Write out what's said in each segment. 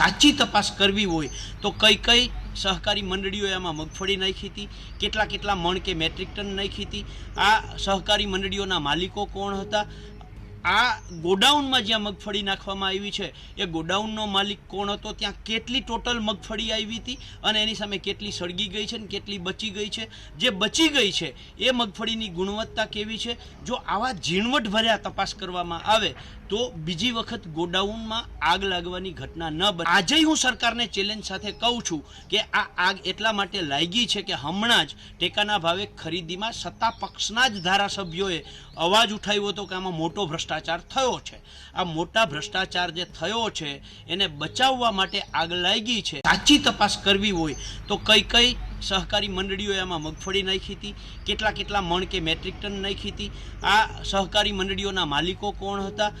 સાચી તપાસ કરવી હોય તો કઈ કઈ સહકારી મંડળીઓએ આમાં મગફળી નાખી હતી, કેટલા કેટલા મણ કે મેટ્રિક ટન નાખી હતી, આ સહકારી મંડળીઓના માલિકો કોણ હતા આ ગોડાઉનમાં જ્યાં મગફળી નાખવામાં આવી છે, એ ગોડાઉનનો માલિક કોણ હતો? ત્યાં કેટલી ટોટલ મગફળી આવી હતી અને એની સામે કેટલી સળગી ગઈ છે ને કેટલી બચી ગઈ છે? જે બચી ગઈ છે, એ મગફળીની ગુણવત્તા કેવી છે? જો આવા ઝીણવટ ભર્યા તપાસ કરવામાં આવે, તો બીજી વખત ગોડાઉનમાં આગ લાગવાની ઘટના ન બને. આજે હું સરકારને ચેલેન્જ સાથે કહું છું કે આ આગ એટલા માટે લાગી છે કે હમણાં જ ટેકાના ભાવે ખરીદીમાં સત્તા પક્ષના જ ધારાસભ્યોએ અવાજ ઉઠાવ્યો હતો કે આમાં મોટો ભ્રષ્ટાચાર થયો છે. આ મોટા ભ્રષ્ટાચાર જે થયો છે, એને બચાવવા માટે આગ લાગી છે. સાચી તપાસ કરવી હોય તો કઈ કઈ સહકારી મંડળીઓએ આમાં મગફળી નાખી હતી, કેટલા કેટલા મણ કે મેટ્રિક ટન નાખી હતી. આ સહકારી મંડળીઓના માલિકો કોણ હતા?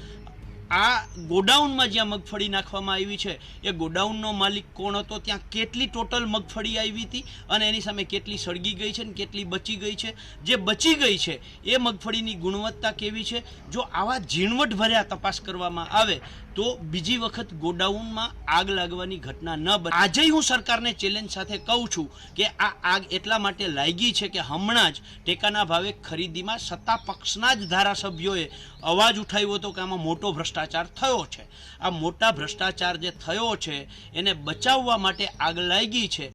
આ ગોડાઉનમાં જ્યાં મગફળી નાખવામાં આવી છે, એ ગોડાઉનનો માલિક કોણ હતો? ત્યાં કેટલી ટોટલ મગફળી આવી હતી અને એની સામે કેટલી સળગી ગઈ છે ને કેટલી બચી ગઈ છે? જે બચી ગઈ છે, એ મગફળીની ગુણવત્તા કેવી છે? જો આવા ઝીણવટ ભર્યા તપાસ કરવામાં આવે, તો બીજી વખત ગોડાઉનમાં આગ લાગવાની ઘટના ન બને. આજે હું સરકારને ચેલેન્જ સાથે કહું છું કે આ આગ એટલા માટે લાગી છે કે હમણાં જ ટેકાના ભાવે ખરીદીમાં સત્તા પક્ષના જ ધારાસભ્યોએ અવાજ ઉઠાવ્યો હતો કે આમાં મોટો ભ્રષ્ટાચાર થયો છે. આ મોટા ભ્રષ્ટાચાર જે થયો છે, એને બચાવવા માટે આગ લાગી છે.